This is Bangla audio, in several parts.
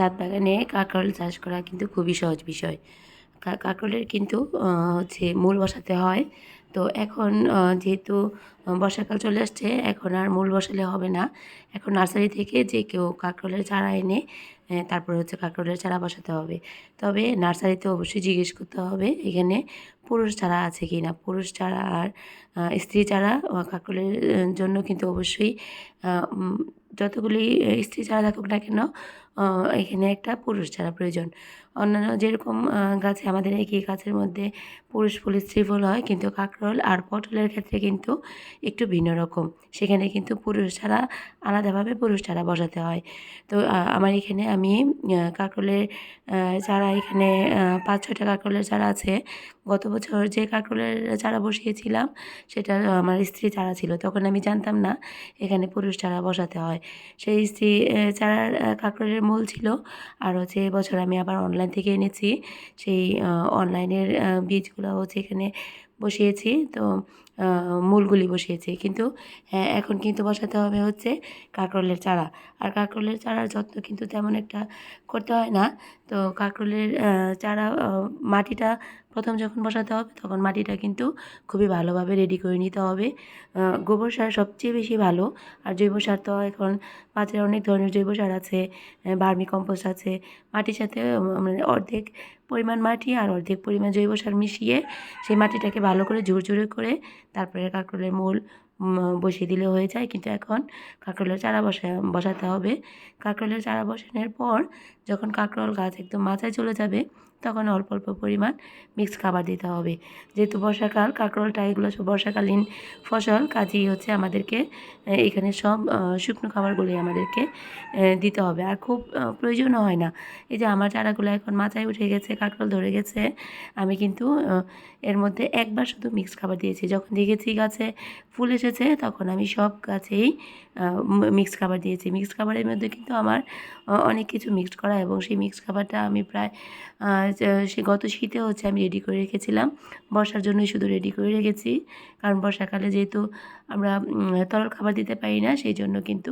ছাদ বাগানে কাঁকরোল চাষ করা কিন্তু খুবই সহজ বিষয়। কাঁকরোলের কিন্তু হচ্ছে মূল বসাতে হয়। তো এখন যেহেতু বর্ষাকাল চলে আসছে, এখন আর মূল বসালে হবে না। এখন নার্সারি থেকে যে কেউ কাঁকরোলের চারা এনে তারপরে হচ্ছে কাঁকরোলের চারা বসাতে হবে। তবে নার্সারিতে অবশ্যই জিজ্ঞেস করতে হবে, এখানে পুরুষ চারা আছে কি না? পুরুষ চারা আর স্ত্রী চারা কাঁকরোলের জন্য কিন্তু অবশ্যই যতগুলি স্ত্রী চারা থাকুক না কেন এখানে একটা পুরুষ চারা প্রয়োজন। অন্যান্য যেরকম গাছে আমাদের একই গাছের মধ্যে পুরুষ ফুল স্ত্রী ফুল হয়, কিন্তু কাঁকরোল আর পটলের ক্ষেত্রে কিন্তু একটু ভিন্ন রকম। সেখানে কিন্তু পুরুষ ছাড়া আলাদাভাবে পুরুষ চারা বসাতে হয়। তো আমার এখানে আমি কাঁকরোলের চারা এখানে পাঁচ ছয়টা কাঁকরোলের চারা আছে। গত বছর যে কাঁকরোলের চারা বসিয়েছিলাম, সেটা আমার স্ত্রী চারা ছিল। তখন আমি জানতাম না, এখানে পুরুষ চারা বসাতে হয়। সেই স্ত্রী চারার কাঁকরোলের মূল ছিল। আর হচ্ছে এবছর আমি আবার অনলাইন থেকে এনেছি। সেই অনলাইনের বীজগুলো হচ্ছে এখানে বসিয়েছি, তো মূলগুলি বসিয়েছি। কিন্তু এখন কিন্তু বসাতে হবে হচ্ছে কাঁকরোলের চারা। আর কাঁকরোলের চারার যত্ন কিন্তু তেমন একটা করতে হয় না। তো, কাঁকরোলের চারা মাটিটা প্রথম যখন বসাতে হবে, তখন মাটিটা কিন্তু খুবই ভালোভাবে রেডি করে নিতে হবে। গোবর সার সবচেয়ে বেশি ভালো। আর জৈব সার তো এখন বাজারে অনেক ধরনের জৈব সার আছে ভার্মি কম্পোস্ট আছে। মাটির সাথে মানে অর্ধেক পরিমাণ মাটি আর অর্ধেক পরিমাণ জৈব সার মিশিয়ে সেই মাটিটাকে ভালো করে ঝুরঝুরে করে তারপরে কাঁকরোলের মূল বসিয়ে দিলে হয়ে যায়। কিন্তু এখন কাঁকরোলের চারা বসা, বসাতে হবে। কাঁকরোলের চারা বসানোর পর যখন কাঁকরোল গাছ একদম মাথায় চলে যাবে, তখন অল্প অল্প পরিমাণ মিক্স খাবার দিতে হবে। যেহেতু বর্ষাকাল, কাঁকরোলটা এগুলো সব বর্ষাকালীন ফসল, কাজেই হচ্ছে আমাদেরকে এখানে সব শুকনো খাবারগুলোই আমাদেরকে দিতে হবে। আর খুব প্রয়োজনও হয় না। এই যে আমার চারাগুলো এখন মাথায় উঠে গেছে, কাঁকরোল ধরে গেছে, আমি কিন্তু এর মধ্যে একবার শুধু মিক্স খাবার দিয়েছি। যখন দেখেছি গাছে ফুল এসেছে তখন আমি সব গাছেই মিক্সড খাবার দিয়েছি। মিক্সড খাবারের মধ্যে কিন্তু আমার অনেক কিছু মিক্সড করা এবং সেই মিক্সড খাবারটা আমি প্রায় সে গত শীতে হচ্ছে আমি রেডি করে রেখেছিলাম। বর্ষার জন্যই শুধু রেডি করে রেখেছি। কারণ বর্ষাকালে যেহেতু আমরা তরল খাবার দিতে পারি না, সেই জন্য কিন্তু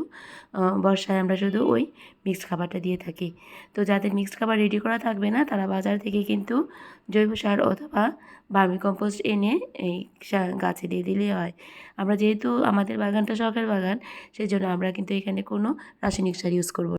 বর্ষায় আমরা শুধু ওই মিক্সড খাবারটা দিয়ে থাকি। তো যাদের মিক্সড খাবার রেডি করা থাকবে না, তারা বাজার থেকে কিন্তু জৈব সার অথবা ভার্মি কম্পোস্ট এনে এই গাছে দিয়ে দিলেই হয়। আমরা যেহেতু আমাদের বাগানটা শখের বাগান সেই জন্য আমরা কিন্তু এখানে কোনো রাসায়নিক সার ইউজ করব।